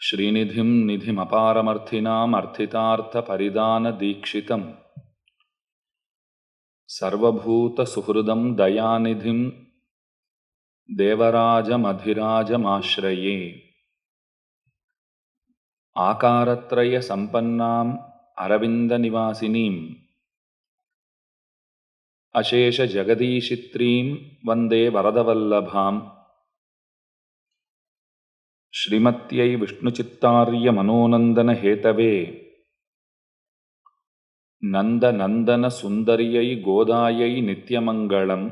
श्रीनिधिं निधिमपारमर्थिनाम् अर्थितार्थपरिदानदीक्षितम्। सर्वभूतसुहृदं दयानिधिं देवराजमधिराजमाश्रये। आकारत्रयसम्पन्नाम् अरविन्दनिवासिनीम्। अशेषजगदीशित्रीं वन्दे वरदवल्लभाम् श्रीमत्यै विष्णुचित्तार्यमनोनन्दनहेतवे। नन्दनन्दनसुन्दर्यै गोदायै नित्यमङ्गलम्।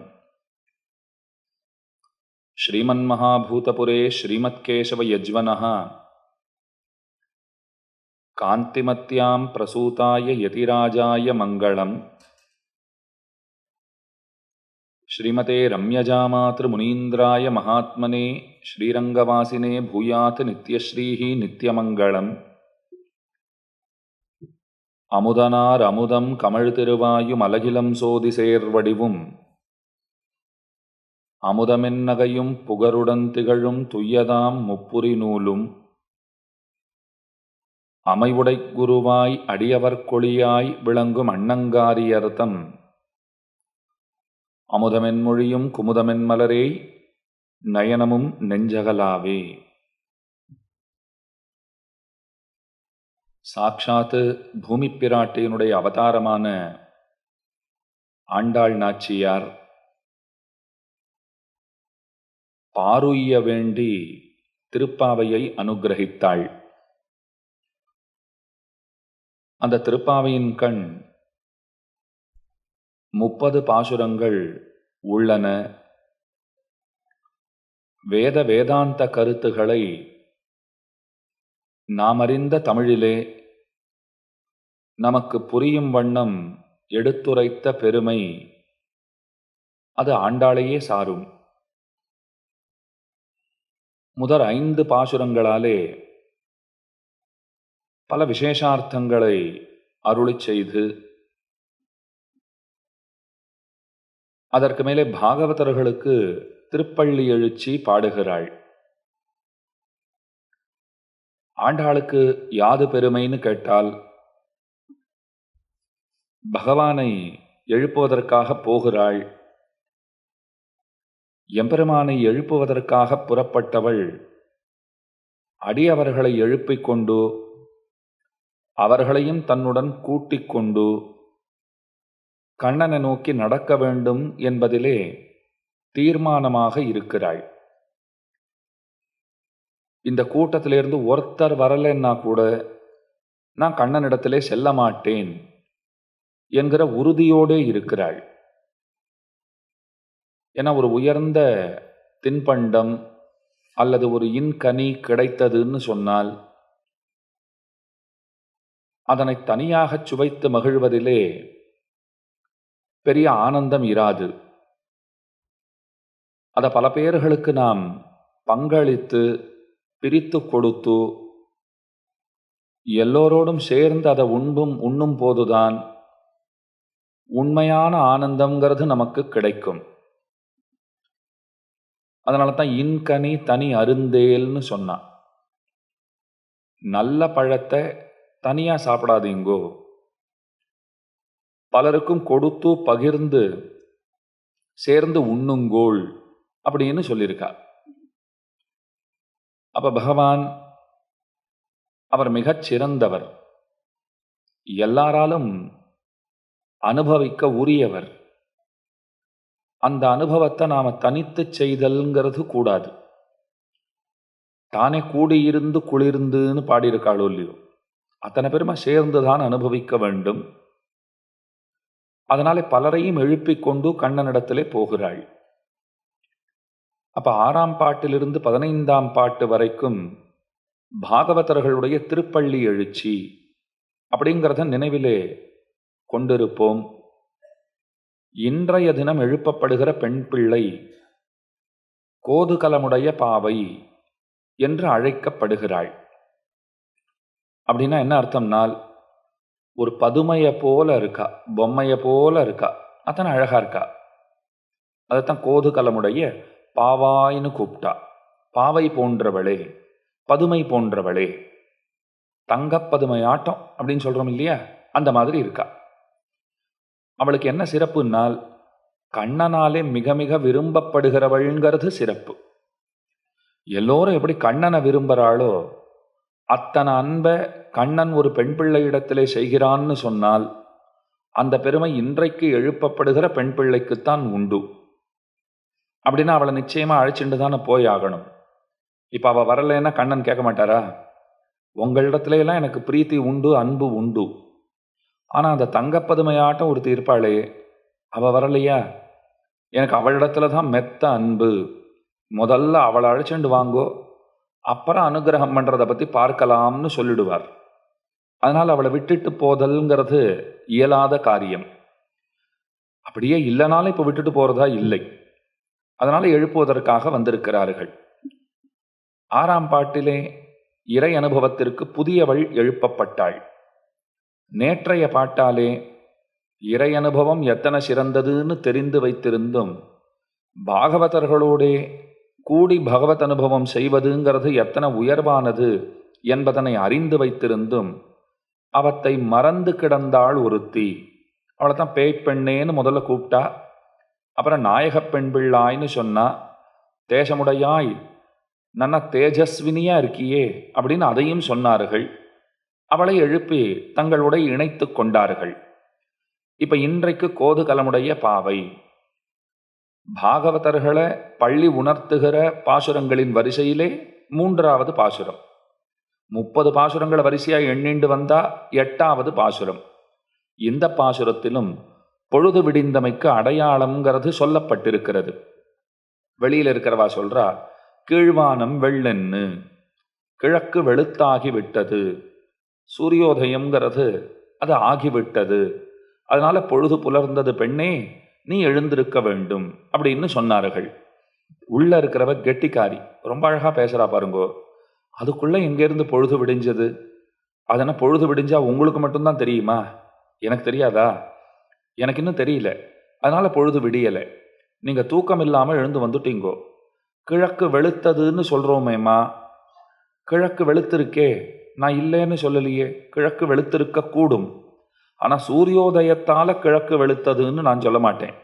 श्रीमन्महाभूतपुरे श्रीमत्केशवयज्वनः। कान्तिमत्यां प्रसूताय यतिराजाय मङ्गलम् श्रीमते रम्यजामातृमुनीन्द्राय महात्मने श्रीरङ्गवासिने भूयात् नित्यश्रीः नित्यमङ्गलम् அமுதனார் அமுதம் கமழ் திருவாயும் அலகிலம் சோதி சேர்வடிவும் அமுதமென்னகையும் புகருடன் திகழும் துய்யதாம் முப்புரி நூலும் அமைவுடை குருவாய் அடியவர்கொழியாய் விளங்கும் அண்ணங்காரியர்த்தம் அமுதமென்மொழியும் குமுதமென்மலரே குமுதமென் மலரே நயனமும் நெஞ்சகலாவே. சாட்சாத்து பூமி பிராட்டியினுடைய அவதாரமான ஆண்டாள் நாச்சியார் பாருய்ய வேண்டி திருப்பாவையை அனுகிரகித்தாள். அந்த திருப்பாவையின் கண் முப்பது பாசுரங்கள் உள்ளன. வேத வேதாந்த கருத்துகளை நாம் அறிந்த தமிழிலே நமக்கு புரியும் வண்ணம் எடுத்துரைத்த பெருமை அது ஆண்டாளையே சாரும். முதல் ஐந்து பாசுரங்களாலே பல விசேஷார்த்தங்களை அருளிச் செய்து அதற்கு மேலே பாகவதர்களுக்கு திருப்பள்ளி எழுச்சி பாடுகிறாள். ஆண்டாளுக்கு யாது பெருமைன்னு கேட்டால் பகவானை எழுப்புவதற்காக போகிறாள். எம்பெருமானை எழுப்புவதற்காக புறப்பட்டவள் அடியவர்களை எழுப்பிக் கொண்டு அவர்களையும் தன்னுடன் கூட்டிக் கொண்டு கண்ணனை நோக்கி நடக்க வேண்டும் என்பதிலே தீர்மானமாக இருக்கிறாள் இந்த கூட்டத்திலிருந்து ஒருத்தர் வரலைன்னா கூட நான் கண்ணனிடத்திலே செல்ல மாட்டேன் என்கிற உறுதியோடே இருக்கிறாள். என ஒரு உயர்ந்த தின்பண்டம் அல்லது ஒரு இன்கனி கிடைத்ததுன்னு சொன்னால் அதனை தனியாகச் சுவைத்து மகிழ்வதிலே பெரிய ஆனந்தம் இராது. அதை பல பேர்களுக்கு நாம் பங்களித்து பிரித்து கொடுத்து எல்லோரோடும் சேர்ந்து அதை உண்பும் உண்ணும் போதுதான் உண்மையான ஆனந்தங்கிறது நமக்கு கிடைக்கும். அதனால தான் இன்கனி தனி அருந்தேல்னு சொன்னான். நல்ல பழத்தை தனியாக சாப்பிடாதீங்கோ. பலருக்கும் கொடுத்து பகிர்ந்து சேர்ந்து உண்ணுங்கோள் அப்படின்னு சொல்லியிருக்கா. அப்ப பகவான் அவர் மிகச் சிறந்தவர். எல்லாராலும் அனுபவிக்க உரியவர். அந்த அனுபவத்தை நாம தனித்து செய்தல்ங்கிறது கூடாது. தானே கூடியிருந்து குளிர்ந்துன்னு பாடியிருக்காளோ இல்லையோ. அத்தனை பெருமை சேர்ந்துதான் அனுபவிக்க வேண்டும். அதனாலே பலரையும் எழுப்பிக் கொண்டு கண்ணனிடத்திலே போகிறாள். அப்ப ஆறாம் பாட்டிலிருந்து பதினைந்தாம் பாட்டு வரைக்கும் பாகவதர்களுடைய திருப்பள்ளி எழுச்சி அப்படிங்கிறத நினைவிலே கொண்டிருப்போம். இன்றைய தினம் எழுப்பப்படுகிற பெண் பிள்ளை கோதுகலமுடைய பாவை என்று அழைக்கப்படுகிறாள். அப்படின்னா என்ன அர்த்தம்னால் ஒரு பதுமையை போல இருக்கா பொம்மையை போல இருக்கா அத்தனை அழகாக இருக்கா? அதைத்தான் கோதுகலமுடைய பாவாயின்னு கூப்பிட்டா. பாவை போன்றவளே பதுமை போன்றவளே தங்கப்பதுமை ஆட்டம் அப்படின்னு சொல்கிறோம் இல்லையா? அந்த மாதிரி இருக்கா. அவளுக்கு என்ன சிறப்புனால் கண்ணனாலே மிக மிக விரும்பப்படுகிறவள்ங்கிறது சிறப்பு. எல்லோரும் எப்படி கண்ணனை விரும்புகிறாளோ அத்தனை அன்பை கண்ணன் ஒரு பெண் பிள்ளை இடத்திலே செய்கிறான்னு சொன்னால் அந்த பெருமை இன்றைக்கு எழுப்பப்படுகிற பெண் பிள்ளைக்குத்தான் உண்டு. அப்படின்னா அவளை நிச்சயமாக அழைச்சிட்டு தானே போய் ஆகணும். இப்போ அவள் வரலைன்னா கண்ணன் கேட்க மாட்டாரா? உங்களிடத்துல எல்லாம் எனக்கு பிரீத்தி உண்டு அன்பு உண்டு. ஆனால் அந்த தங்கப்பதுமையாட்டம் ஒரு தீர்ப்பாளே அவள் வரலையா? எனக்கு அவளிடத்துல தான் மெத்த அன்பு. முதல்ல அவளை அழைச்சிட்டு வாங்கோ. அப்புறம் அனுகிரகம் பண்ணுறதை பற்றி பார்க்கலாம்னு சொல்லிடுவார். அதனால் அவளை விட்டுட்டு போதல்ங்கிறது இயலாத காரியம். அப்படியே இல்லைனாலும் இப்போ விட்டுட்டு போகிறதா இல்லை. அதனால் எழுப்புவதற்காக வந்திருக்கிறார்கள். ஆறாம் பாட்டிலே இறை அனுபவத்திற்கு புதியவள் எழுப்பப்பட்டாள். நேற்றைய பாட்டாலே இறை அனுபவம் எத்தனை சிறந்ததுன்னு தெரிந்து வைத்திருந்தும் பாகவதர்களோடே கூடி பகவத் அனுபவம் செய்வதுங்கிறது எத்தனை உயர்வானது என்பதனை அறிந்து வைத்திருந்தும் அவத்தை மறந்து கிடந்தாள் ஒருத்தி. அவளை தான் பேய் பெண்ணேன்னு முதல்ல கூப்பிட்டா. அப்புறம் நாயகப் பெண் பிள்ளாய்னு சொன்னா தேசமுடையாய் நன்ன தேஜஸ்வினியா இருக்கியே அப்படின்னு அதையும் சொன்னார்கள். அவளை எழுப்பி தங்களுடைய இணைத்து கொண்டார்கள். இப்போ இன்றைக்கு கோதுகலமுடைய பாவை. பாகவதர்களை பள்ளி உணர்த்துகிற பாசுரங்களின் வரிசையிலே மூன்றாவது பாசுரம். முப்பது பாசுரங்களை வரிசையாக எண்ணிண்டு வந்தா எட்டாவது பாசுரம். இந்த பாசுரத்திலும் பொழுது விடிந்தமைக்கு அடையாளம்ங்கிறது சொல்லப்பட்டிருக்கிறது. வெளியில் இருக்கிறவா சொல்றா கீழ்வானம் வெள்ளென்னு கிழக்கு வெளுத்தாகி விட்டது சூரியோதயம்ங்கிறது அது ஆகிவிட்டது அதனால பொழுது புலர்ந்தது பெண்ணே நீ எழுந்திருக்க வேண்டும் அப்படின்னு சொன்னார்கள். உள்ளே இருக்கிறவ கெட்டிக்காரி ரொம்ப அழகாக பேசுகிறா பாருங்கோ. அதுக்குள்ளே எங்கேருந்து பொழுது விடிஞ்சது? அதனால் பொழுது விடிஞ்சா உங்களுக்கு மட்டும்தான் தெரியுமா? எனக்கு தெரியாதா? எனக்கு இன்னும் தெரியல. அதனால் பொழுது விடியலை. நீங்கள் தூக்கம் இல்லாமல் எழுந்து வந்துட்டீங்கோ. கிழக்கு வெளுத்ததுன்னு சொல்கிறோமேம்மா கிழக்கு வெளுத்திருக்கே. நான் இல்லைன்னு சொல்லலையே. கிழக்கு வெளுத்திருக்க கூடும் ஆனால் சூரியோதயத்தால் கிழக்கு வெளுத்ததுன்னு நான் சொல்ல மாட்டேன்.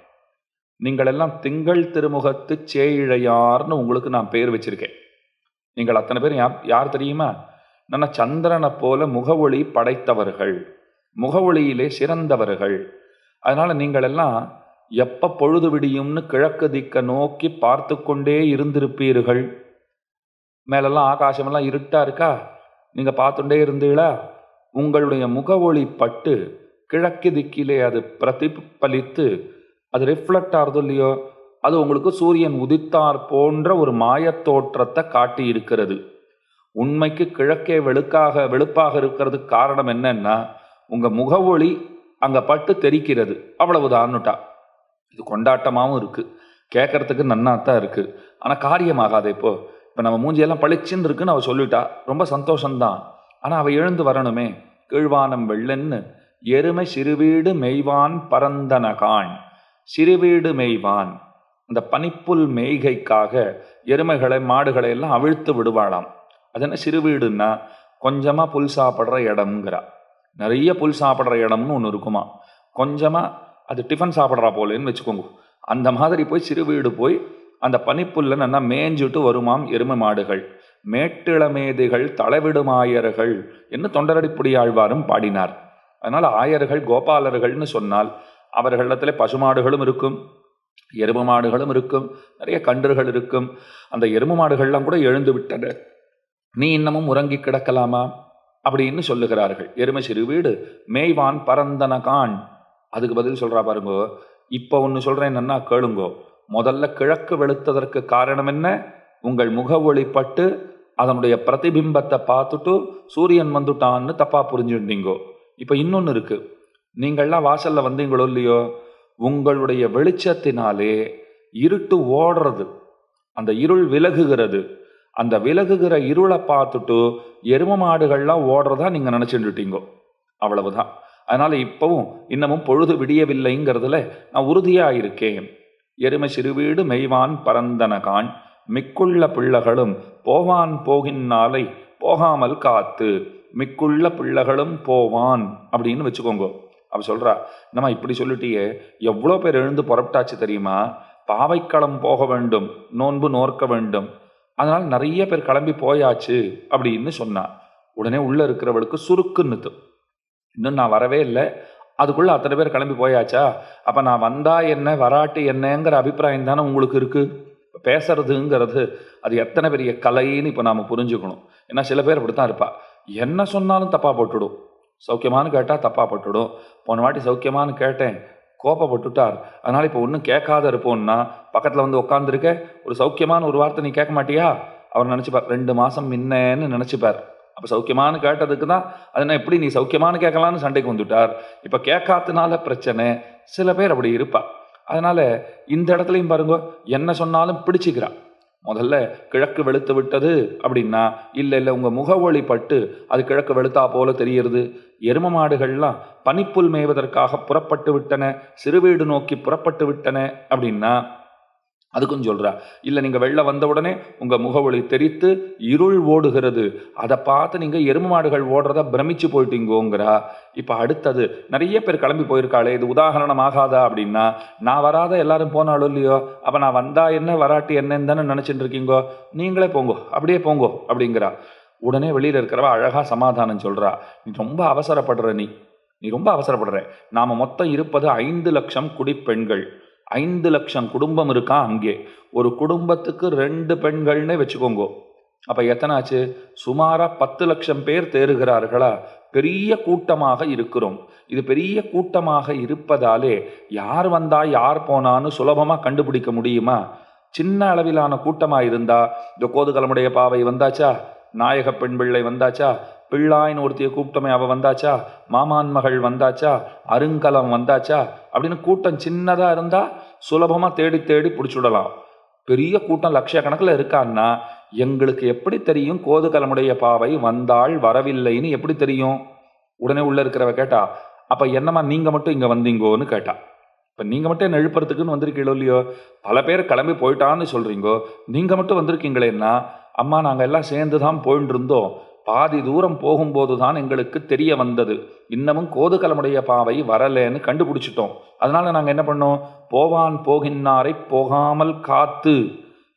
நீங்கள் எல்லாம் திங்கள் திருமுகத்து சேயிழையார்னு உங்களுக்கு நான் பெயர் வச்சிருக்கேன். நீங்கள் அத்தனை பேர் யார் யார் தெரியுமா? நான் சந்திரனை போல முகவொளி படைத்தவர்கள் முகவொளியிலே சிறந்தவர்கள். அதனால் நீங்கள் எல்லாம் எப்போ பொழுது விடியும்னு கிழக்கு திக்க நோக்கி பார்த்து கொண்டே இருந்திருப்பீர்கள். மேலெல்லாம் ஆகாசமெல்லாம் இருட்டாக இருக்கா? நீங்கள் பார்த்துட்டே இருந்தீங்களா? உங்களுடைய முகவொளி பட்டு கிழக்கு திக்கிலே அது பிரதிபலித்து அது ரிஃப்ளெக்ட் ஆகுது இல்லையோ அது உங்களுக்கு சூரியன் உதித்தார் போன்ற ஒரு மாயத் தோற்றத்தை காட்டி இருக்கிறது உண்மைக்கு கிழக்கே வெளுக்காக வெளுப்பாக இருக்கிறதுக்கு காரணம் என்னன்னா உங்க முகவொளி அங்கே பட்டு தெரிக்கிறது. அவ்வளவுதான்னுட்டா. இது கொண்டாட்டமாகவும் இருக்குது கேட்கறதுக்கு நன்னாத்தான் இருக்குது ஆனால் காரியமாகாது இப்போ. இப்போ நம்ம மூஞ்சியெல்லாம் பளிச்சுன்னு இருக்குன்னு அவள் சொல்லிட்டா. ரொம்ப சந்தோஷம்தான். ஆனால் அவள் எழுந்து வரணுமே. கீழ்வானம் வெள்ளன்னு எருமை சிறுவீடு மெய்வான் பரந்தனகான் சிறுவீடு மெய்வான். அந்த பனிப்புல் மேய்கைக்காக எருமைகளை மாடுகளை எல்லாம் அவிழ்த்து விடுவாளாம். அது என்ன சிறுவீடுன்னா கொஞ்சமாக புல் சாப்பிட்ற இடம்ங்கிறா. நிறைய புல் சாப்பிட்ற இடம்னு ஒன்று இருக்குமா? கொஞ்சமாக அது டிஃபன் சாப்பிட்றா போலேன்னு வச்சுக்கோங்க. அந்த மாதிரி போய் சிறு வீடு போய் அந்த பனிப்புல்ல நல்லா மேய்ஞ்சிட்டு வருமாம் எருமை மாடுகள். மேட்டிளமேதைகள் தலைவிடுமாயர்கள் என்று தொண்டரடிப்புடி ஆழ்வாரும் பாடினார். அதனால் ஆயர்கள் கோபாலர்கள்னு சொன்னால் அவர்களிடத்துல பசுமாடுகளும் இருக்கும் எருமை மாடுகளும் இருக்கும் நிறைய கன்றுகள் இருக்கும். அந்த எருமை மாடுகள்லாம் கூட எழுந்து விட்டன நீ இன்னமும் உறங்கி கிடக்கலாமா? அப்படின்னு சொல்லுகிறார்கள். எருமை சிறு வீடு மேய்வான் பரந்தனகான் அதுக்கு பதில் சொல்கிறா பாருங்கோ இப்போ ஒன்று சொல்கிறேன் என்னன்னா கேளுங்கோ. முதல்ல கிழக்கு வெளுத்ததற்கு காரணம் என்ன? உங்கள் முக ஒளிப்பட்டு அதனுடைய பிரதிபிம்பத்தை பார்த்துட்டு சூரியன் வந்துட்டான்னு தப்பாக புரிஞ்சுட்டீங்கோ. இப்போ இன்னொன்று இருக்குது நீங்கள்லாம் வாசலில் வந்தீங்களோ இல்லையோ உங்களுடைய வெளிச்சத்தினாலே இருட்டு ஓடுறது. அந்த இருள் விலகுகிறது. அந்த விலகுகிற இருளை பார்த்துட்டு எரும மாடுகள்லாம் ஓடுறதா நீங்கள் நினைச்சுட்டீங்கோ அவ்வளவுதான். அதனால் இப்போவும் இன்னமும் பொழுது விடியவில்லைங்கிறதுல நான் உறுதியாக இருக்கேன். எருமை சிறுவீடு மெய்வான் பரந்தனகான் மிக்குள்ள பிள்ளைகளும் போவான் போகின்னாலை போகாமல் காத்து. மிக்குள்ள பிள்ளைகளும் போவான் அப்படின்னு வச்சுக்கோங்க. அவள் சொல்கிறா நம்ம இப்படி சொல்லிட்டியே? எவ்வளோ பேர் எழுந்து புறப்பட்டாச்சு தெரியுமா? பாவைக்களம் போக வேண்டும் நோன்பு நோர்க்க வேண்டும். அதனால் நிறைய பேர் கிளம்பி போயாச்சு அப்படின்னு சொன்னான் உடனே உள்ளே இருக்கிறவளுக்கு சுருக்குன்னுது. இன்னும் நான் வரவே இல்லை. அதுக்குள்ளே அத்தனை பேர் கிளம்பி போயாச்சா? அப்போ நான் வந்தா என்ன வராட்டு என்னங்கிற அபிப்பிராயம் தானே உங்களுக்கு இருக்குது பேசுறதுங்கிறது அது எத்தனை பெரிய கலைன்னு இப்போ நாம் புரிஞ்சுக்கணும். ஏன்னா சில பேர் அப்படித்தான் இருப்பாள் என்ன சொன்னாலும் தப்பாக போட்டுடும். சௌக்கியமானு கேட்டால் தப்பாக போட்டுடும். போன வாட்டி சௌக்கியமானு கேட்டேன். கோப்பப்பட்டுட்டார் அதனால் இப்போ ஒன்றும் கேட்காத இருப்போம்னா பக்கத்தில் வந்து உட்காந்துருக்க ஒரு சௌக்கியமான ஒரு வார்த்தை நீ கேட்க மாட்டியா? அவர் நினச்சிப்பார் ரெண்டு மாதம் முன்னேன்னு நினச்சிப்பார். அப்போ சௌக்கியமானு கேட்டதுக்கு தான் அதனால் எப்படி நீ சௌக்கியமானு கேட்கலான்னு சண்டைக்கு வந்துட்டார்? இப்போ கேட்காதனால பிரச்சனை. சில பேர் அப்படி இருப்பா. அதனால் இந்த இடத்துலையும் பாருங்க என்ன சொன்னாலும் பிடிச்சிக்கிறான் முதல்ல கிழக்கு வெளுத்து விட்டது அப்படின்னா இல்லை இல்லை உங்கள் முகவொளி பட்டு அது கிழக்கு வெளுத்தா போல தெரிகிறது எரும மாடுகள்லாம் பனிப்புல் மேய்வதற்காக புறப்பட்டு விட்டன சிறுவீடு நோக்கி புறப்பட்டு விட்டன அப்படின்னா அதுக்கும் சொல்கிறா இல்லை நீங்கள் வெளில வந்த உடனே உங்கள் முகவொளி தெரித்து இருள் ஓடுகிறது. அதை பார்த்து நீங்கள் எரும மாடுகள் ஓடுறத பிரமிச்சு போயிட்டீங்கோங்கிறா. இப்போ அடுத்தது நிறைய பேர் கிளம்பி போயிருக்காளே இது உதாகரணம் ஆகாதா அப்படின்னா நான் வராத எல்லாரும் போனாலும் இல்லையோ? அப்போ நான் வந்தா என்ன வராட்டி என்னன்னு தானே நினைச்சிட்டு இருக்கீங்கோ? நீங்களே போங்கோ அப்படியே போங்கோ அப்படிங்கிறா. உடனே வெளியில் இருக்கிறவ அழகாக சமாதானம் சொல்கிறா நீ ரொம்ப அவசரப்படுற நீ. நீ ரொம்ப அவசரப்படுற. நாம் மொத்தம் இருப்பது ஐந்து லட்சம் குடிப்பெண்கள் ஐந்து லட்சம் குடும்பம் இருக்கான் அங்கே. ஒரு குடும்பத்துக்கு ரெண்டு பெண்கள்னே வச்சுக்கோங்க. அப்போ எத்தனாச்சு? சுமாராக பத்து லட்சம் பேர் தேறுகிறார்களா? பெரிய கூட்டமாக இருக்கிறோம். இது பெரிய கூட்டமாக இருப்பதாலே யார் வந்தா யார் போனான்னு சுலபமாக கண்டுபிடிக்க முடியுமா? சின்ன அளவிலான கூட்டமாக இருந்தா இந்த கோதுகலமுடைய பாவை வந்தாச்சா? நாயக பெண் பிள்ளை வந்தாச்சா? பிள்ளாயின்னு ஒருத்தையை கூப்பிட்டமே அவள் வந்தாச்சா? மாமான் மகள் வந்தாச்சா? அருங்கலம் வந்தாச்சா? அப்படின்னு கூட்டம் சின்னதாக இருந்தால் சுலபமாக தேடி தேடி பிடிச்சுடலாம் பெரிய கூட்டம் லட்சக்கணக்கில் இருக்கான்னா எங்களுக்கு எப்படி தெரியும் கோதுகலமுடைய பாவை வந்தாள் வரவில்லைன்னு எப்படி தெரியும்? உடனே உள்ளே இருக்கிறவ கேட்டா அப்போ என்னம்மா நீங்கள் மட்டும் இங்கே வந்தீங்கோன்னு கேட்டா. இப்போ நீங்கள் மட்டும் என்ன எழுப்புறதுக்குன்னு வந்திருக்கீங்களோ இல்லையோ? பல பேர் கிளம்பி போயிட்டான்னு சொல்றீங்கோ? நீங்கள் மட்டும் வந்திருக்கீங்களேன்னா அம்மா நாங்கள் எல்லாம் சேர்ந்து தான் போயின்னு இருந்தோம். பாதி தூரம் போகும்போது தான் எங்களுக்கு தெரிய வந்தது. இன்னமும் கோதுகலமுடைய பாவை வரலேன்னு கண்டுபிடிச்சிட்டோம். அதனால் நாங்கள் என்ன பண்ணோம்? போவான் போகின்னாரை போகாமல் காத்து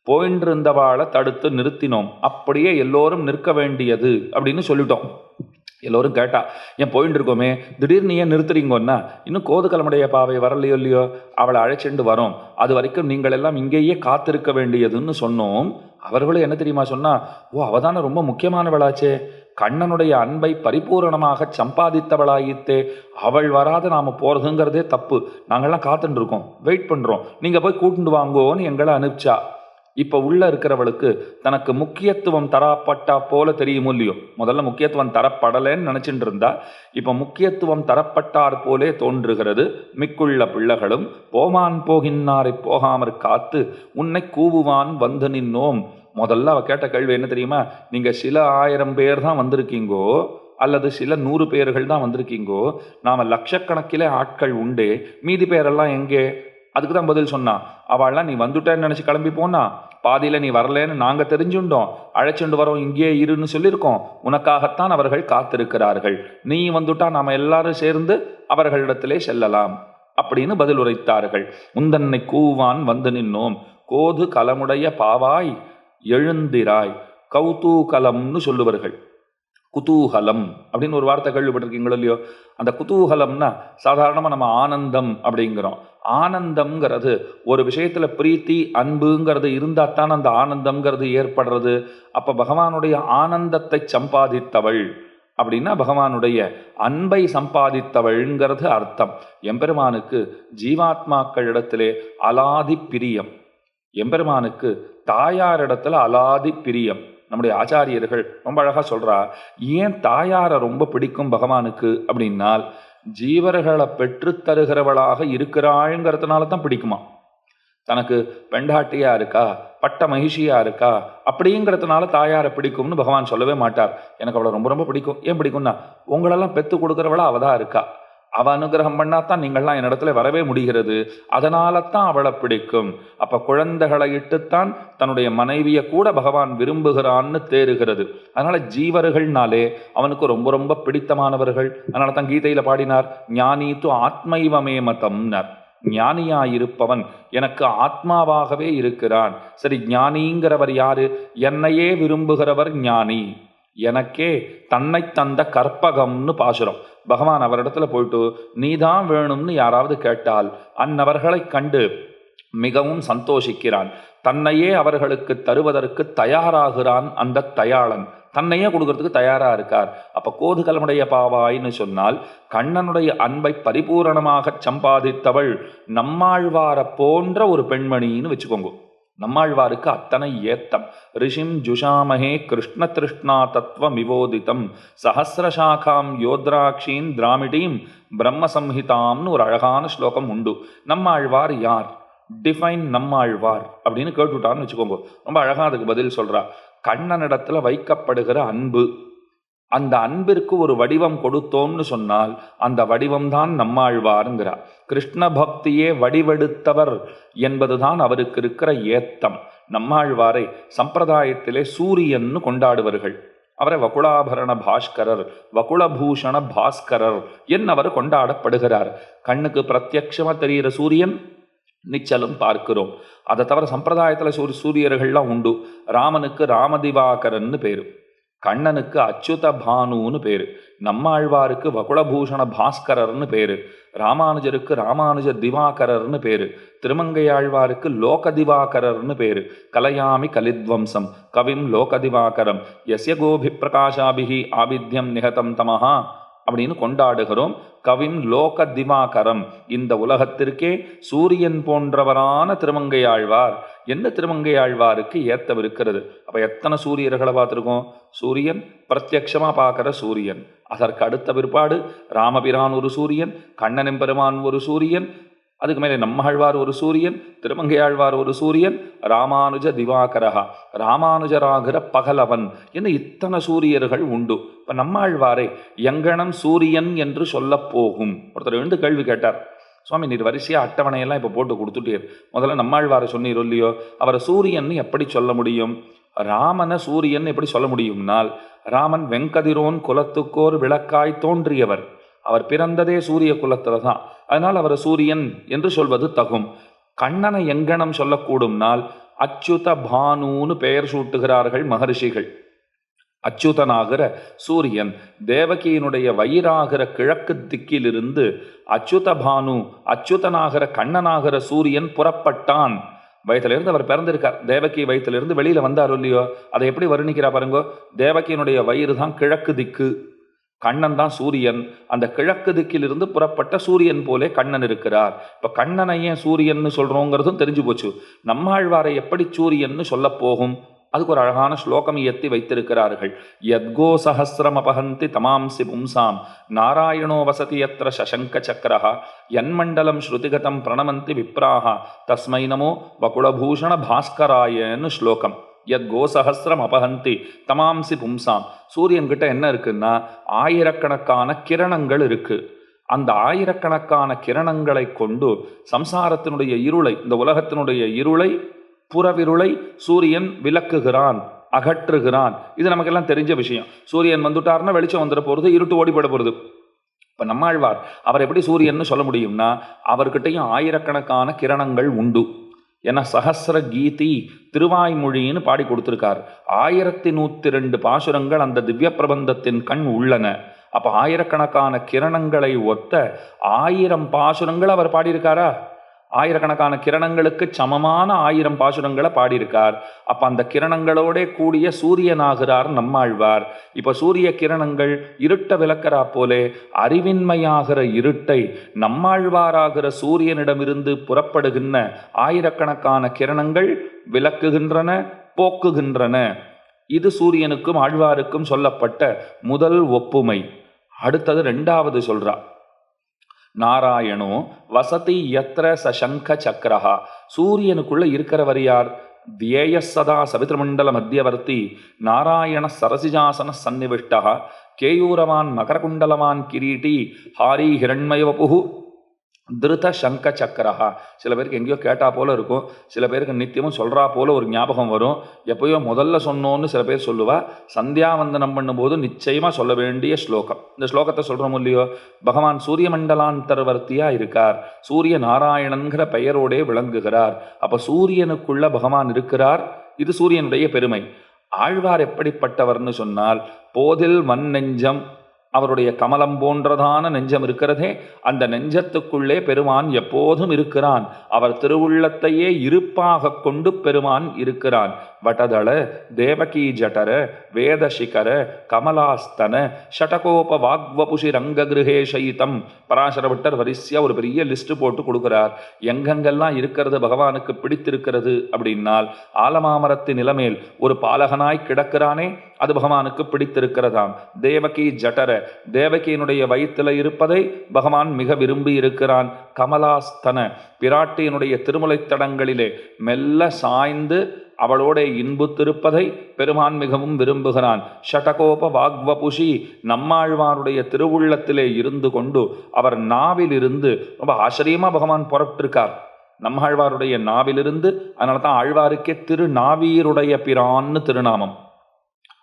போயின்றிருந்தவாளை தடுத்து நிறுத்தினோம். அப்படியே எல்லோரும் நிற்க வேண்டியது அப்படின்னு சொல்லிட்டோம். எல்லோரும் கேட்டா ஏன் போயிட்டு இருக்கோமே திடீர்னு ஏன் நிறுத்துறீங்கன்னா? இன்னும் கோதுகலமுடைய பாவை வரலையோ இல்லையோ? அவளை அழைச்சிட்டு வரோம். அது வரைக்கும் நீங்கள் எல்லாம் இங்கேயே காத்திருக்க வேண்டியதுன்னு சொன்னோம். அவர்களும் என்ன தெரியுமா சொன்னா ஓ அவதான ரொம்ப முக்கியமானவளாச்சே. கண்ணனுடைய அன்பை பரிபூரணமாக சம்பாதித்தவளாயித்தே அவள் வராத நாம போறதுங்கிறதே தப்பு. நாங்கள்லாம் காத்துட்டு இருக்கோம். வெயிட் பண்றோம். நீங்க போய் கூட்டிட்டு வாங்குவோன்னு எங்களை அனுப்பிச்சா. இப்போ உள்ள இருக்கிறவளுக்கு தனக்கு முக்கியத்துவம் தரப்பட்டா போல தெரியுமோ இல்லையோ? முதல்ல முக்கியத்துவம் தரப்படலைன்னு நினச்சிட்டு இருந்தா இப்போ முக்கியத்துவம் தரப்பட்டார் போலே தோன்றுகிறது. மிக்குள்ள பிள்ளைகளும் போமான் போகின்னாரை போகாமற் காத்து உன்னை கூவுவான் வந்து நின்னோம். முதல்ல அவ கேட்ட கேள்வி என்ன தெரியுமா? நீங்கள் சில ஆயிரம் பேர் தான் வந்திருக்கீங்கோ? அல்லது சில நூறு பேர்கள் தான் வந்திருக்கீங்கோ? நாம லட்சக்கணக்கிலே ஆட்கள் உண்டு மீதி பேரெல்லாம் எங்கே? அதுக்கு தான் பதில் சொன்னான் அவள்லாம் நீ வந்துட்டேன்னு நினச்சி கிளம்பி போனா பாதியில நீ வரலன்னு நாங்கள் தெரிஞ்சுண்டோம். அழைச்சுண்டு வரோம் இங்கே இருன்னு சொல்லியிருக்கோம். உனக்காகத்தான் அவர்கள் காத்திருக்கிறார்கள். நீ வந்துட்டா நாம் எல்லாரும் சேர்ந்து அவர்களிடத்திலே செல்லலாம் அப்படின்னு பதில் உரைத்தார்கள். உந்தன்னை கூவான் வந்து நின்னோம். கோது கலமுடைய பாவாய் எழுந்திராய். கௌதூகலம்னு சொல்லுவார்கள். குதூகலம் அப்படின்னு ஒரு வார்த்தை கேள்விப்பட்டிருக்கீங்களோ இல்லையோ? அந்த குதூகலம்னா சாதாரணமாக நம்ம ஆனந்தம் அப்படிங்கிறோம். ஆனந்தம்ங்கிறது ஒரு விஷயத்தில் பிரீத்தி அன்புங்கிறது இருந்தால் தான் அந்த ஆனந்தம்ங்கிறது ஏற்படுறது. அப்போ பகவானுடைய ஆனந்தத்தை சம்பாதித்தவள் அப்படின்னா பகவானுடைய அன்பை சம்பாதித்தவள்ங்கிறது அர்த்தம். எம்பெருமானுக்கு ஜீவாத்மாக்களிடத்திலே அலாதி பிரியம். எம்பெருமானுக்கு தாயாரிடத்தில் அலாதி பிரியம். நம்முடைய ஆச்சாரியர்கள் ரொம்ப அழகாக சொல்கிறா ஏன் தாயாரை ரொம்ப பிடிக்கும் பகவானுக்கு? அப்படின்னால் ஜீவர்களை பெற்று தருகிறவளாக இருக்கிறாளுங்கிறதுனால தான் பிடிக்குமா? தனக்கு பெண்டாட்டியாக இருக்கா? பட்ட மகிழ்ச்சியாக இருக்கா? அப்படிங்கிறதுனால தாயாரை பிடிக்கும்னு பகவான் சொல்லவே மாட்டார். எனக்கு அவளை ரொம்ப ரொம்ப பிடிக்கும். ஏன் பிடிக்கும்னா உங்களெல்லாம் பெற்று கொடுக்குறவளா அவள் தான் இருக்கா. அவ அனுகிரகம் பண்ணாதான் நீங்கள்லாம் என்னிடத்துல வரவே முடிகிறது. அதனால தான் அவளை பிடிக்கும். அப்ப குழந்தைகளை இட்டுத்தான் தன்னுடைய மனைவியை கூட பகவான் விரும்புகிறான்னு தேறுகிறது. அதனால ஜீவர்கள்னாலே அவனுக்கு ரொம்ப ரொம்ப பிடித்தமானவர்கள். அதனால தான் கீதையில பாடினார் ஞானி து ஆத்மைவமே மதம்னர் ஞானியாயிருப்பவன் எனக்கு ஆத்மாவாகவே இருக்கிறான். சரி ஞானிங்கிறவர் யாரு? என்னையே விரும்புகிறவர் ஞானி. எனக்கே தன்னை தந்த கற்பகம்னு பாசுரம். பகவான் அவரிடத்துல போயிட்டு நீதான் வேணும்னு யாராவது கேட்டால் அந்நவர்களை கண்டு மிகவும் சந்தோஷிக்கிறான். தன்னையே அவர்களுக்கு தருவதற்கு தயாராகிறான் அந்த தயாளன். தன்னையே கொடுக்கறதுக்கு தயாராக இருக்கார். அப்போ கோதுகலமுடைய பாவாய்ன்னு சொன்னால் கண்ணனுடைய அன்பை பரிபூரணமாக சம்பாதித்தவள் நம்மாழ்வார போன்ற ஒரு பெண்மணின்னு வச்சுக்கோங்க. நம்மாழ்வாருக்கு அத்தனை ஏத்தம். ரிஷிம் ஜுஷாமஹே கிருஷ்ண திருஷ்ணா தத்துவ மிவோதிதம் சஹசிரசாகாம் யோத்ராட்சீன் திராமிடீம் பிரம்ம சம்ஹிதாம்னு ஒரு அழகான ஸ்லோகம் உண்டு. நம்மாழ்வார் யார்? டிஃபைன் நம்மாழ்வார் அப்படின்னு கேட்டுவிட்டான்னு வச்சுக்கோங்க. ரொம்ப அழகாக அதுக்கு பதில் சொல்கிறா கண்ணனிடத்தில் வைக்கப்படுகிற அன்பு. அந்த அன்பிற்கு ஒரு வடிவம் கொடுத்தோம்னு சொன்னால் அந்த வடிவம்தான் நம்மாழ்வாருங்கிறார். கிருஷ்ண பக்தியே வடிவெடுத்தவர் என்பதுதான் அவருக்கு இருக்கிற ஏத்தம். நம்மாழ்வாரை சம்பிரதாயத்திலே சூரியன்னு கொண்டாடுவார்கள். அவரை வகுளாபரண பாஸ்கரர் வகுளபூஷண பாஸ்கரர் என் அவர் கொண்டாடப்படுகிறார். கண்ணுக்கு பிரத்யட்சமாக தெரிகிற சூரியன் நிச்சலும் பார்க்கிறோம். அதை தவிர சம்பிரதாயத்தில் சூரிய சூரியர்கள்லாம் உண்டு. ராமனுக்கு ராமதிவாகரன்னு பேரும் கண்ணனுக்கு அச்சுத பானுன்னு பேரு. நம்மாழ்வாருக்கு வகுளபூஷண பாஸ்கரர்னு பேரு. ராமானுஜருக்கு ராமானுஜ திவாகரர்னு பேரு. திருமங்கையாழ்வாருக்கு லோக திவாகரர்னு பேரு. கலையாமி கலித்வம்சம் கவிம் லோக திவாகரம் எஸ்ய கோபி பிரகாஷாபிகி ஆபித்யம் நிகதம் தமஹா. அப்படின்னு கொண்டாடுகிறோம். கவிம் லோக திவாகரம் இந்த உலகத்திற்கே சூரியன் போன்றவரான திருமங்கையாழ்வார் என்ன திருமங்கையாழ்வாருக்கு ஏத்தவிருக்கிறது அப்போ எத்தனை சூரியர்களை பார்த்துருக்கோம்? சூரியன் பிரத்யக்ஷமாக பார்க்குற சூரியன். அதற்கு அடுத்த பிற்பாடு ராமபிரான் ஒரு சூரியன் கண்ணனின் பெருமான் ஒரு சூரியன் அதுக்கு மேலே நம்மாழ்வார் ஒரு சூரியன் திருமங்கையாழ்வார் ஒரு சூரியன் ராமானுஜ திவாகரகா ராமானுஜராகிற பகலவன் என்ன இத்தனை சூரியர்கள் உண்டு. இப்போ நம்மாழ்வாரே எங்கனம் சூரியன் என்று சொல்ல போகும். ஒருத்தர் எழுந்து கேள்வி கேட்டார் சுவாமி நீர் வரிசையாக அட்டவணையெல்லாம் இப்போ போட்டு கொடுத்துட்டீர். முதல்ல நம்மாழ்வாரை சொன்னீர் இல்லையோ? அவரை சூரியன் எப்படி சொல்ல முடியும்? ராமனை சூரியன் எப்படி சொல்ல முடியும்னால் ராமன் வெங்கதிரோன் குலத்துக்கோர் விளக்காய் தோன்றியவர். அவர் பிறந்ததே சூரிய குலத்தில் தான். அதனால் அவர் சூரியன் என்று சொல்வது தகும். கண்ணனை எங்கனம் சொல்லக்கூடும்னால் அச்சுத பானுன்னு பெயர் சூட்டுகிறார்கள் மகர்ஷிகள். அச்சுதனாகிற சூரியன் தேவகியினுடைய வயிறாகிற கிழக்கு திக்கிலிருந்து அச்சுத பானு அச்சுதனாகிற கண்ணனாகிற சூரியன் புறப்பட்டான். வயதிலிருந்து அவர் பிறந்திருக்கார். தேவகி வயிற்றிலிருந்து வெளியில் வந்தார் இல்லையோ? அதை எப்படி வர்ணிக்கிறா பாருங்கோ? தேவகியினுடைய வயிறு தான் கிழக்கு திக்கு. கண்ணன் தான் சூரியன். அந்த கிழக்கு திக்கிலிருந்து புறப்பட்ட சூரியன் போலே கண்ணன் இருக்கிறார். இப்போ கண்ணனை ஏன் சூரியன்னு சொல்கிறோங்கிறதும் தெரிஞ்சு போச்சு. நம்மாழ்வாரை எப்படி சூரியன்னு சொல்ல போகும்? அதுக்கு ஒரு அழகான ஸ்லோகம் இயத்தி வைத்திருக்கிறார்கள். யத்கோ சஹசிரம் அபஹந்தி தமாம்சி பும்சாம். நாராயணோ வசதி யத்ர சசங்க சக்கரஹா. யன்மண்டலம் ஸ்ருதிகதம் பிரணமந்தி விப்ராஹா. தஸ்மை நமோ வகுளபூஷண பாஸ்கராயன்னு ஸ்லோகம். யத் கோசஹசிரம் அபஹந்தி தமாம்சி பும்சாம். சூரியன்கிட்ட என்ன இருக்குன்னா ஆயிரக்கணக்கான கிரணங்கள் இருக்கு. அந்த ஆயிரக்கணக்கான கிரணங்களை கொண்டு சம்சாரத்தினுடைய இருளை இந்த உலகத்தினுடைய இருளை புறவிருளை சூரியன் விளக்குகிறான் அகற்றுகிறான். இது நமக்கெல்லாம் தெரிஞ்ச விஷயம். சூரியன் வந்துட்டார்னா வெளிச்சம் வந்துட போகிறது இருட்டு ஓடிப்பட போகிறது இப்போ நம்மாழ்வார் அவர் எப்படி சூரியன்னு சொல்ல முடியும்னா அவர்கிட்டையும் ஆயிரக்கணக்கான கிரணங்கள் உண்டு. ஏன்னா சஹசிர கீதி திருவாய்மொழின்னு பாடி கொடுத்துருக்கார். ஆயிரத்தி நூற்றி ரெண்டு பாசுரங்கள் அந்த திவ்ய பிரபந்தத்தின் கண் உள்ளன. அப்போ ஆயிரக்கணக்கான கிரணங்களை ஒத்த ஆயிரம் பாசுரங்கள் அவர் பாடியிருக்காரா? ஆயிரக்கணக்கான கிரணங்களுக்கு சமமான ஆயிரம் பாசுரங்களை பாடியிருக்கார். அப்போ அந்த கிரணங்களோட கூடிய சூரியனாகிறார் நம்மாழ்வார். இப்போ சூரிய கிரணங்கள் இருட்டை விளக்கறா போலே அறிவின்மையாகிற இருட்டை நம்மாழ்வாராகிற சூரியனிடமிருந்து புறப்படுகின்ற ஆயிரக்கணக்கான கிரணங்கள் விளக்குகின்றன போக்குகின்றன. இது சூரியனுக்கும் ஆழ்வாருக்கும் சொல்லப்பட்ட முதல் ஒப்புமை. அடுத்தது ரெண்டாவது சொல்றா. நாராயணோ வசதி யத்ர சசங்க சக்கரஹா சூரியனுக்குள்ள இருக்கிறவர் யார்? தியேய சதா சவித்ரமண்டல மத்தியவர்த்தி நாராயண சரசிஜாசன சந்நிவிஷ்டா. கேயூரவான் மகரகுண்டலவான் கிரீட்டி ஹாரி ஹிரண்மயவபுகு திருத சங்க சக்கரஹா. சில பேருக்கு எங்கேயோ கேட்டா போல இருக்கும். சில பேருக்கு நித்தியமும் சொல்கிறா போல ஒரு ஞாபகம் வரும். எப்பயோ முதல்ல சொன்னோன்னு சில பேர் சொல்லுவா. சந்தியாவந்தனம் பண்ணும்போது நிச்சயமாக சொல்ல வேண்டிய ஸ்லோகம். இந்த ஸ்லோகத்தை சொல்கிறோம் இல்லையோ? பகவான் சூரிய மண்டலாந்தர்வர்த்தியாக இருக்கார். சூரிய நாராயணன்கிற பெயரோடே விளங்குகிறார். அப்போ சூரியனுக்குள்ள பகவான் இருக்கிறார். இது சூரியனுடைய பெருமை. ஆழ்வார் எப்படிப்பட்டவர்னு சொன்னால் போதில் வன் நெஞ்சம் அவருடைய கமலம் போன்றதான நெஞ்சம் இருக்கிறதே அந்த நெஞ்சத்துக்குள்ளே பெருமான் எப்போதும் இருக்கிறான். அவர் திருவுள்ளத்தையே இருப்பாக கொண்டு பெருமான் இருக்கிறான். வட்டதள தேவகி ஜடர வேதசிகர கமலாஸ்தன ஷடகோப வாக்வபுஷி ரங்ககிருஹே சயிதம் பராசரவட்டர் வரிசையாக ஒரு பெரிய லிஸ்ட்டு போட்டு கொடுக்குறார். எங்கெங்கெல்லாம் இருக்கிறது பகவானுக்கு பிடித்திருக்கிறது அப்படின்னால் ஆலமாமரத்தின் நிலமேல் ஒரு பாலகனாய் கிடக்கிறானே அது பகவானுக்கு பிடித்திருக்கிறதாம். தேவகி ஜட்டர தேவகியினுடைய வயிற்றுல இருப்பதை பகவான் மிக விரும்பி இருக்கிறான். கமலாஸ்தன பிராட்டியினுடைய திருமலைத்தடங்களிலே மெல்ல சாய்ந்து அவளோட இன்புத்திருப்பதை பெருமான் மிகவும் விரும்புகிறான். ஷடகோப வாக்வபுஷி நம்மாழ்வாருடைய திருவுள்ளத்திலே இருந்து கொண்டு அவர் நாவிலிருந்து ரொம்ப ஆச்சரியமா பகவான் புறப்பட்டிருக்கார். நம்மாழ்வாருடைய நாவிலிருந்து அதனால தான் ஆழ்வாருக்கே திருநாவீருடைய பிரான்னு திருநாமம்.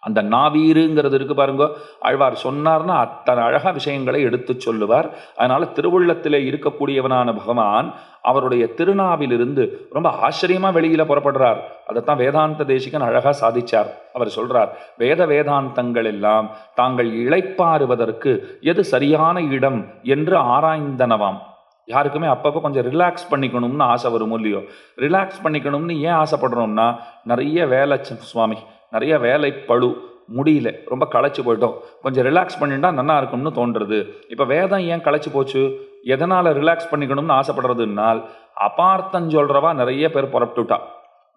அந்த நாவீருங்கிறது இருக்கு பாருங்க ஆழ்வார் சொன்னார்னா அத்தனை அழகா விஷயங்களை எடுத்து சொல்லுவார். அதனால திருவுள்ளத்திலே இருக்கக்கூடியவனான பகவான் அவருடைய திருநாவிலிருந்து ரொம்ப ஆச்சரியமாக வெளியில் புறப்படுறார். அதைத்தான் வேதாந்த தேசிகன் அழகாக சாதிச்சார். அவர் சொல்றார் வேத வேதாந்தங்கள் எல்லாம் தாங்கள் இழைப்பாறுவதற்கு எது சரியான இடம் என்று ஆராய்ந்தனவாம். யாருக்குமே அப்பப்போ கொஞ்சம் ரிலாக்ஸ் பண்ணிக்கணும்னு ஆசை வரும் இல்லையோ? ரிலாக்ஸ் பண்ணிக்கணும்னு ஏன் ஆசைப்படுறோம்னா நிறைய வேலை சுவாமி நிறைய வேலை பழு முடியல ரொம்ப களைச்சு போயிட்டோம். கொஞ்சம் ரிலாக்ஸ் பண்ணிட்டா நல்லா இருக்கும்னு தோன்றுறது. இப்போ வேதம் ஏன் களைச்சு போச்சு? எதனால் ரிலாக்ஸ் பண்ணிக்கணும்னு ஆசைப்படுறதுனால் அபார்த்தம் சொல்கிறவா நிறைய பேர் புறப்பட்டுட்டா.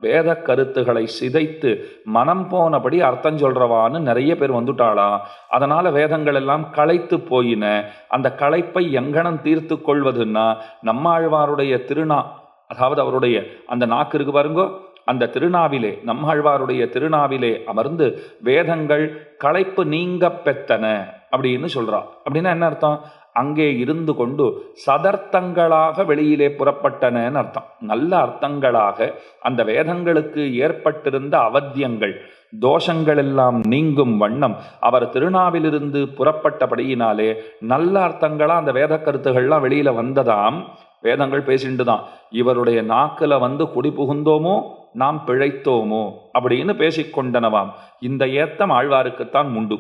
வேத கருத்துகளை சிதைத்து மனம் போனபடி அர்த்தம் சொல்கிறவான்னு நிறைய பேர் வந்துட்டாளா? அதனால் வேதங்கள் எல்லாம் களைத்து போயின. அந்த களைப்பை எங்கனம் தீர்த்து கொள்வதுன்னா நம்மாழ்வாருடைய திருநா அதாவது அவருடைய அந்த நாக்கு இருக்கு பாருங்கோ அந்த திருநாவிலே நம்மாழ்வாருடைய திருநாவிலே அமர்ந்து வேதங்கள் களைப்பு நீங்க பெத்தன அப்படின்னு சொல்றா. அப்படின்னா என்ன அர்த்தம்? அங்கே இருந்து கொண்டு சதர்த்தங்களாக வெளியிலே புறப்பட்டனன்னு அர்த்தம். நல்ல அர்த்தங்களாக அந்த வேதங்களுக்கு ஏற்பட்டிருந்த அவத்தியங்கள் தோஷங்கள் எல்லாம் நீங்கும் வண்ணம் அவர் திருநாவிலிருந்து புறப்பட்டபடியினாலே நல்ல அர்த்தங்களாக அந்த வேத கருத்துகள்லாம் வெளியில வந்ததாம். வேதங்கள் பேசிட்டு தான் இவருடைய நாக்கில் வந்து குடி புகுந்தோமோ நாம் பிழைத்தோமோ? அப்படின்னு பேசிக்கொண்டனவாம். இந்த ஏத்தம் ஆழ்வாருக்குத்தான் உண்டு.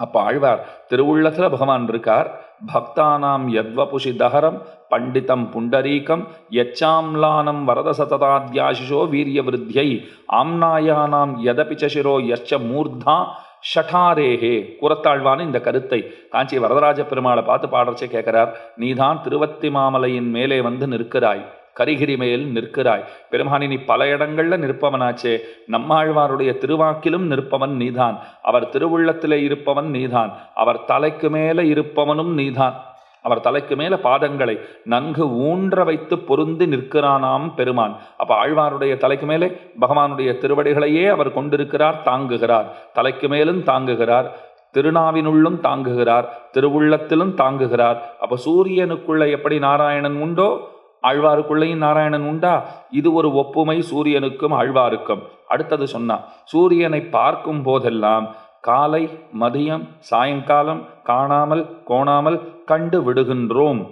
அப்போ ஆழ்வார் திருவுள்ளத்தில் பகவான் இருக்கார் பக்தானாம் யத்வபுஷி தஹரம் பண்டிதம் புண்டரீகம் யச்சாம்லானம் வரத சததாத்யாசிஷோ வீரியவிருத்தியை ஆம்னாயானாம் யதபி சசிரோ யச்ச மூர்தா ஷட்டாரேஹே. குரத்தாழ்வான இந்த கருத்தை காஞ்சி வரதராஜ பெருமாளை பார்த்து பாடுறச்சே கேட்கிறார். நீதான் திருவத்தி மாமலையின் மேலே வந்து நிற்கிறாய். கரிகிரி மேல் நிற்கிறாய். பெருமானி நீ பல இடங்கள்ல நிற்பவனாச்சே. நம்மாழ்வாருடைய திருவாக்கிலும் நிற்பவன் நீதான். அவர் திருவுள்ளத்திலே இருப்பவன் நீதான். அவர் தலைக்கு மேல இருப்பவனும் நீதான். அவர் தலைக்கு மேல பாதங்களை நன்கு ஊன்ற வைத்து பொருந்தி நிற்கிறானாம் பெருமான். அப்ப ஆழ்வாருடைய தலைக்கு மேலே பகவானுடைய திருவடிகளையே அவர் கொண்டிருக்கிறார் தாங்குகிறார். தலைக்கு மேலும் தாங்குகிறார். திருநாவினுள்ளும் தாங்குகிறார். திருவுள்ளத்திலும் தாங்குகிறார். அப்ப சூரியனுக்குள்ள எப்படி நாராயணன் உண்டோ ஆழ்வாருக்குள்ளேயும் நாராயணன் உண்டா? இது ஒரு ஒப்புமை சூரியனுக்கும் ஆழ்வாருக்கும். அடுத்தது சொன்னா சூரியனை பார்க்கும் போதெல்லாம் காலை மதியம் சாயங்காலம் காணாமல் கோணாமல் கண்டு விடுகின்றோம்.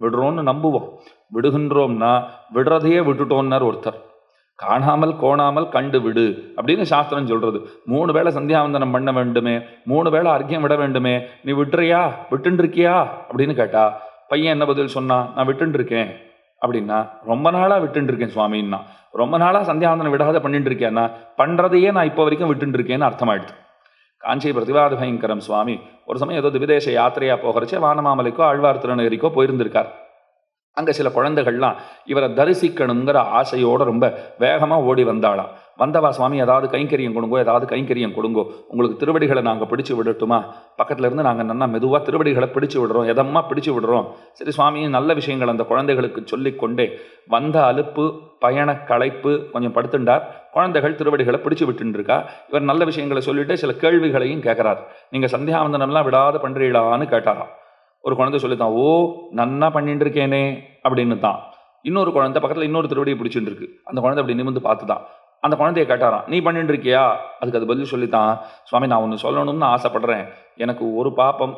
விடுறோம்னு நம்புவோம். விடுகின்றோம்னா விடுறதையே விட்டுட்டோம்னார் ஒருத்தர். காணாமல் கோணாமல் கண்டு விடு அப்படின்னு சாஸ்திரம் சொல்கிறது மூணு வேளை சந்தியாவந்தனம் பண்ண வேண்டுமே மூணு வேளை அர்க்கியம் விட வேண்டுமே நீ விட்டுறியா? விட்டுருக்கியா அப்படின்னு கேட்டா பையன் என்ன பதில் சொன்னான் நான் விட்டுருக்கேன் அப்படின்னா ரொம்ப நாளாக விட்டுருக்கேன் இருக்கேன் சுவாமின்னா. ரொம்ப நாளாக சந்தியாவந்தனம் விடாத பண்ணிட்டு இருக்கேன்னா பண்ணுறதையே நான் இப்போ வரைக்கும் விட்டுருக்கேன்னு இருக்கேன்னு அர்த்தமாயிடுது. காஞ்சி பிரதிவாத பயங்கரம் சுவாமி ஒரு சமயம் ஏதோ விதேச யாத்திரையாக போகிறச்சே வானமாமலைக்கோ ஆழ்வார் திருநகரிக்கோ போயிருந்திருக்கார். அங்கே சில குழந்தைகள்லாம் இவரை தரிசிக்கணுங்கிற ஆசையோடு ரொம்ப வேகமாக ஓடி வந்தாளாம். வந்தவா சுவாமி ஏதாவது கைங்கரியம் கொடுங்கோ ஏதாவது கைங்கரியம் கொடுங்கோ. உங்களுக்கு திருவடிகளை நாங்கள் பிடிச்சு விடட்டுமா? பக்கத்தில் இருந்து நாங்கள் நல்லா மெதுவாக திருவடிகளை பிடிச்சு விடுறோம். எதம்மா பிடிச்சு விடுறோம்? சரி சுவாமியும் நல்ல விஷயங்கள் அந்த குழந்தைகளுக்கு சொல்லிக்கொண்டே வந்த அலுப்பு பயண களைப்பு கொஞ்சம் படுத்துண்டார். குழந்தைகள் திருவடிகளை பிடிச்சு விட்டுருக்கா இவர் நல்ல விஷயங்களை சொல்லிட்டு சில கேள்விகளையும் கேட்குறார் நீங்கள் சந்தியாவந்தனம்லாம் விடாத பண்ணுறீங்களான்னு கேட்டாராம். ஒரு குழந்தை சொல்லித்தான் ஓ நன்னா பண்ணிட்டு இருக்கேனே அப்படின்னு தான் இன்னொரு குழந்தை பக்கத்தில் இன்னொரு திருவடியை பிடிச்சிட்டு இருக்கு அந்த குழந்தை அப்படி நிமிந்து பார்த்து தான் அந்த குழந்தைய கேட்டாராம் நீ பண்ணிட்டு இருக்கியா அதுக்கு அது பதில் சொல்லித்தான் சுவாமி நான் ஒன்று சொல்லணும்னு ஆசைப்படுறேன். எனக்கு ஒரு பாப்பம்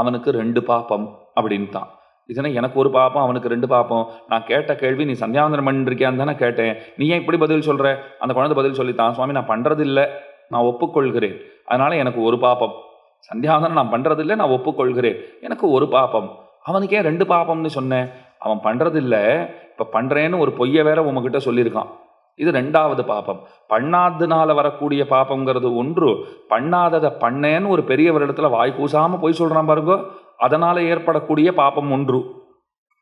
அவனுக்கு ரெண்டு பாப்பம் அப்படின்னு தான் இதுனா எனக்கு ஒரு பாப்பம் அவனுக்கு ரெண்டு பாப்பம். நான் கேட்ட கேள்வி நீ சந்தியாவந்தனம் பண்ணிட்டு இருக்கியான்னு தானே கேட்டேன். நீ ஏன் இப்படி பதில் சொல்கிற அந்த குழந்தை பதில் சொல்லித்தான் சுவாமி நான் பண்றதில்லை. நான் ஒப்புக்கொள்கிறேன். அதனால் எனக்கு ஒரு பாப்பம். சந்தியாவந்தனம் நான் பண்ணுறதில்ல நான் ஒப்புக்கொள்கிறேன். எனக்கு ஒரு பாப்பம் அவனுக்கே ரெண்டு பாப்பம்னு சொன்னேன். அவன் பண்ணுறதில்ல இப்போ பண்ணுறேன்னு ஒரு பொய்யை வேற உங்ககிட்ட சொல்லியிருக்கான். இது ரெண்டாவது பாப்பம் பண்ணாததுனால வரக்கூடிய பாப்பங்கிறது ஒன்று. பண்ணாததை பண்ணேன்னு ஒரு பெரியவரிடத்துல வாய் கூசாமல் போய் சொல்கிறான் பாருங்க. அதனால் ஏற்படக்கூடிய பாப்பம் ஒன்று.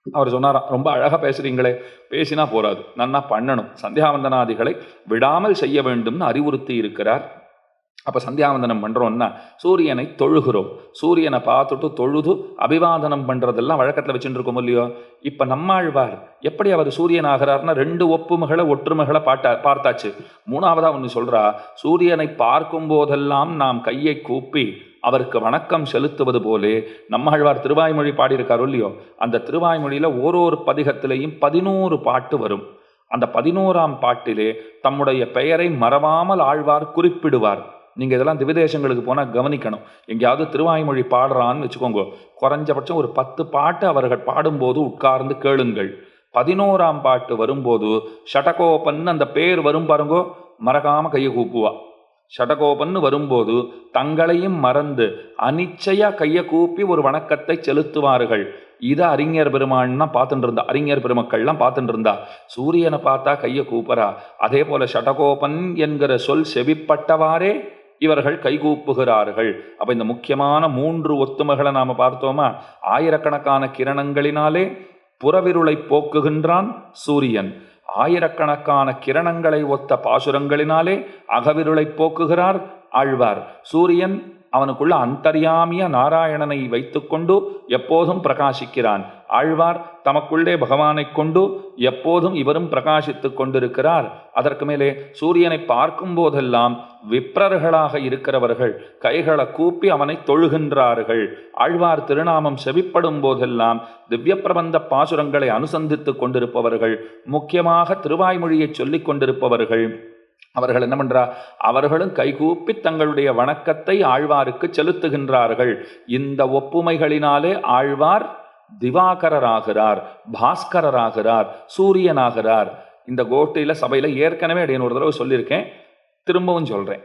அவர் சொன்னாராம் ரொம்ப அழகாக பேசுகிறீங்களே பேசினா போராது நன்னா பண்ணணும். சந்தியாவந்தனாதிகளை விடாமல் செய்ய வேண்டும்னு அறிவுறுத்தி இருக்கிறார் அப்போ சந்தியாவந்தனம் பண்ணுறோம்னா சூரியனை தொழுகிறோம். சூரியனை பார்த்துட்டு தொழுது அபிவாதனம் பண்ணுறதெல்லாம் வழக்கத்தில் வச்சுட்டு இருக்கோம் இல்லையோ? இப்போ நம்மாழ்வார் எப்படி அவர் சூரியன் ஆகிறார்னா ரெண்டு ஒப்புமைகளை ஒற்றுமைகளை பாட்டா பார்த்தாச்சு. மூணாவதாக ஒன்று சொல்கிறா சூரியனை பார்க்கும் போதெல்லாம் நாம் கையை கூப்பி அவருக்கு வணக்கம் செலுத்துவது போலே நம்மாழ்வார் திருவாய்மொழி பாடியிருக்காரோ இல்லையோ? அந்த திருவாய்மொழியில் ஓரொரு பதிகத்திலையும் பதினோரு பாட்டு வரும். அந்த பதினோராம் பாட்டிலே தம்முடைய பெயரை மறவாமல் ஆழ்வார் குறிப்பிடுவார். நீங்கள் இதெல்லாம் திவிதேசங்களுக்கு போனால் கவனிக்கணும். எங்கேயாவது திருவாய்மொழி பாடுறான்னு வச்சுக்கோங்க. குறைஞ்சபட்சம் ஒரு பத்து பாட்டு அவர்கள் பாடும்போது உட்கார்ந்து கேளுங்கள். பதினோராம் பாட்டு வரும்போது ஷடகோபன் அந்த பேர் வரும் பாருங்கோ மறக்காமல் கையை கூப்புவா. ஷடகோபன் வரும்போது தங்களையும் மறந்து அனிச்சையா கையை கூப்பி ஒரு வணக்கத்தை செலுத்துவார்கள். இதை அறிஞர் பெருமான்னா பார்த்துட்டு இருந்தா அறிஞர் பெருமக்கள்லாம் பார்த்துட்டு இருந்தா. சூரியனை பார்த்தா கையை கூப்பரா அதே போல ஷடகோபன் என்கிற சொல் செவிப்பட்டவாறே இவர்கள் கைகூப்புகிறார்கள். அப்போ இந்த முக்கியமான மூன்று ஒத்துமைகளை நாம் பார்த்தோமா? ஆயிரக்கணக்கான கிரணங்களினாலே புறவிருளை போக்குகின்றான் சூரியன். ஆயிரக்கணக்கான கிரணங்களை ஒத்த பாசுரங்களினாலே அகவிருளை போக்குகிறார் ஆழ்வார். சூரியன் அவனுக்குள்ள அந்தர்யாமிய நாராயணனை வைத்துக்கொண்டு எப்போதும் பிரகாசிக்கிறான். ஆழ்வார் தமக்குள்ளே பகவானை கொண்டு எப்போதும் இவரும் பிரகாசித்துக் கொண்டிருக்கிறார். அதற்கு மேலே சூரியனை பார்க்கும் போதெல்லாம் விப்ரர்களாக இருக்கிறவர்கள் கைகளை கூப்பி அவனை தொழுகின்றார்கள். ஆழ்வார் திருநாமம் செவிப்படும் போதெல்லாம் திவ்ய பிரபந்த பாசுரங்களை அனுசந்தித்துக் கொண்டிருப்பவர்கள் முக்கியமாக திருவாய்மொழியை சொல்லிக் கொண்டிருப்பவர்கள். அவர்கள் என்ன பண்ணுறா அவர்களும் கைகூப்பி தங்களுடைய வணக்கத்தை ஆழ்வாருக்கு செலுத்துகின்றார்கள். இந்த ஒப்புமைகளினாலே ஆழ்வார் திவாகரராகிறார் பாஸ்கரராகிறார் சூரியனாகிறார். இந்த கோட்டையில் சபையில் ஏற்கனவே அப்படின்னு ஒரு தடவை சொல்லியிருக்கேன். திரும்பவும் சொல்கிறேன்